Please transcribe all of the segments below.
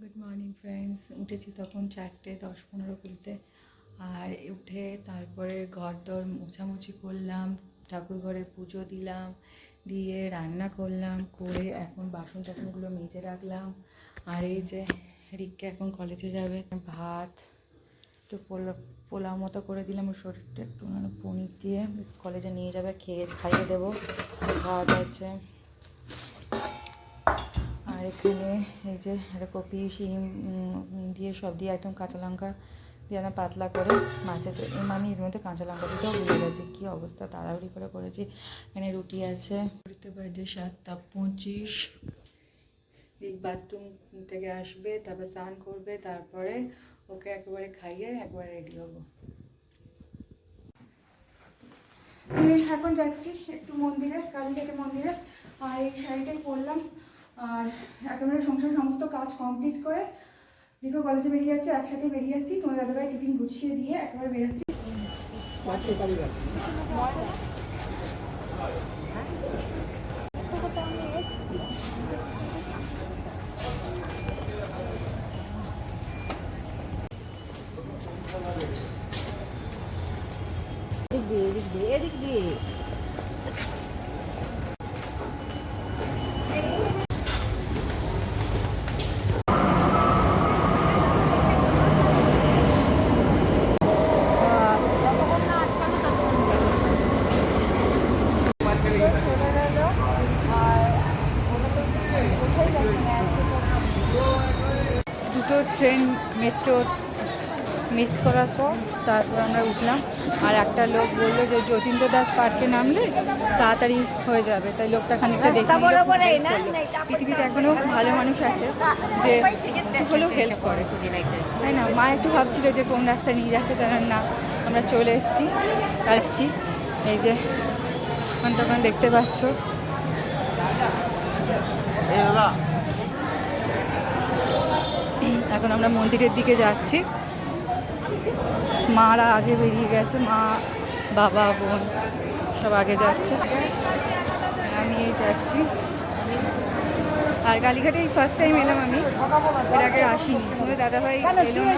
Good morning friends উঠেছি তখন চারটে, দশ পনেরো কুড়িতে। আর উঠে তারপরে ঘর দর মোছামুছি করলাম, ঠাকুর ঘরে পুজো দিলাম, দিয়ে রান্না করলাম, করে এখন বাসন টাসনগুলো মেজে রাখলাম। আর এই যে রিককে এখন কলেজে যাবে, ভাত একটু পোলা, পোলাও মতো করে দিলাম, ওর শরীরটা একটু মানে পনির দিয়ে কলেজে নিয়ে যাবে, খেয়ে, খাইয়ে দেবো। ভাত আছে। এখানে এই যে একটা কপি, শিম দিয়ে সব দিয়ে একদম কাঁচা লঙ্কা দিয়ে না পাতলা করে মাছের আমি এর মধ্যে কাঁচা লঙ্কা দিতেও ভুলে গেছি, কী অবস্থা তাড়াহুড়ি করে করেছি। এখানে রুটি আছে। ঘুরতে বাজে সাতটা পঁচিশ। এই বাথরুম থেকে আসবে, তারপর স্নান করবে, তারপরে ওকে একেবারে খাইয়ে একবারে রেডি হব। এখন যাচ্ছি একটু মন্দিরে কালীঘাটে মন্দিরে। আর এই শাড়িটাই পরলাম। আর একেবারে সংসার সমস্ত কাজ কমপ্লিট করে দীর্ঘ কলেজে বেরিয়ে যাচ্ছে, একসাথে বেরিয়ে যাচ্ছি। তোমার দাদাভাই টিফিন গুছিয়ে দিয়ে একেবারে বেরোচ্ছি। এদিক দিয়ে এদিক দিয়ে এদিক দিয়ে। দুটো ট্রেন মেট্রো মিস করার পর তারপর আমরা উঠলাম। আর একটা লোক বলল যে যতীন্দ্র দাস পার্কে নামলে তাড়াতাড়ি হয়ে যাবে। তাই লোকটা খানিকটা দেখে পৃথিবীতে এখনও ভালো মানুষ আছে যে হলেও হেল্প করে। তাই না? মা একটু ভাবছিল যে কোন রাস্তায় নিয়ে যাচ্ছে তার না? আমরা চলে এসেছি। আসছি। এই যে ওখান তখন দেখতে পাচ্ছ। এখন আমরা মন্দিরের দিকে যাচ্ছি। মারা আগে বেরিয়ে গেছে মা বাবা বোন সব আগে যাচ্ছে। আমি এই যাচ্ছি। আর কালীঘাটে এই ফার্স্ট টাইম এলাম আমি এর আগে আসিনি। তোমাদের দাদাভাই এলো না?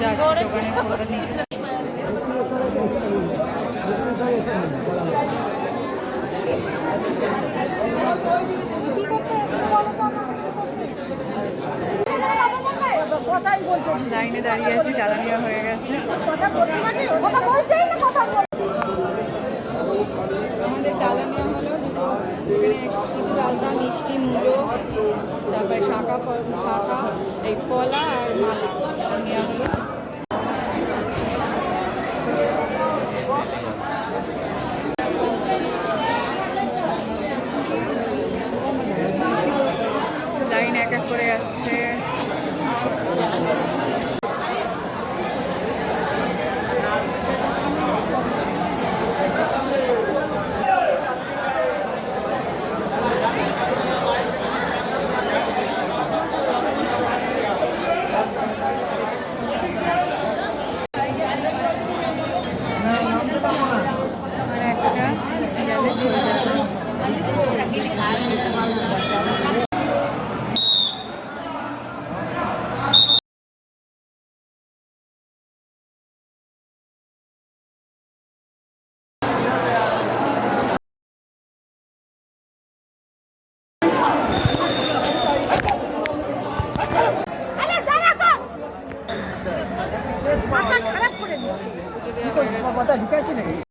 যাচ্ছি দোকানে খবর নিতে লাইনে দাঁড়িয়ে আছি জ্বালানিয়া হয়ে গেছে। আমাদের জ্বালানিয়া হলো এখানে কিছু ডালদা মিষ্টি, মুলো, তারপরে শাঁখা শাঁখা, এই কলা আর মালা। নেওয়া হলো লাইন এক এক করে যাচ্ছে আর একটা গেলে হয়ে যাবে মাথা খারাপ করে দিচ্ছে পুজো দেওয়া হয়ে গেছে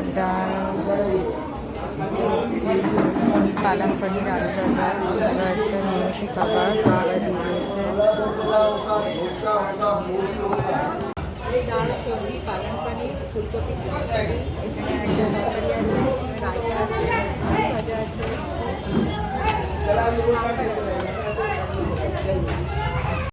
ভাত ডাল পালং পনির আলু ভাজা রয়েছে। নিরামিষ খাবার খাবার দিয়ে দিয়েছে ডাল সবজি পালং পনির ফুলকপি তরকারি এখানে একটা তরকারি আছে রায়তা আছে ভাজা আছে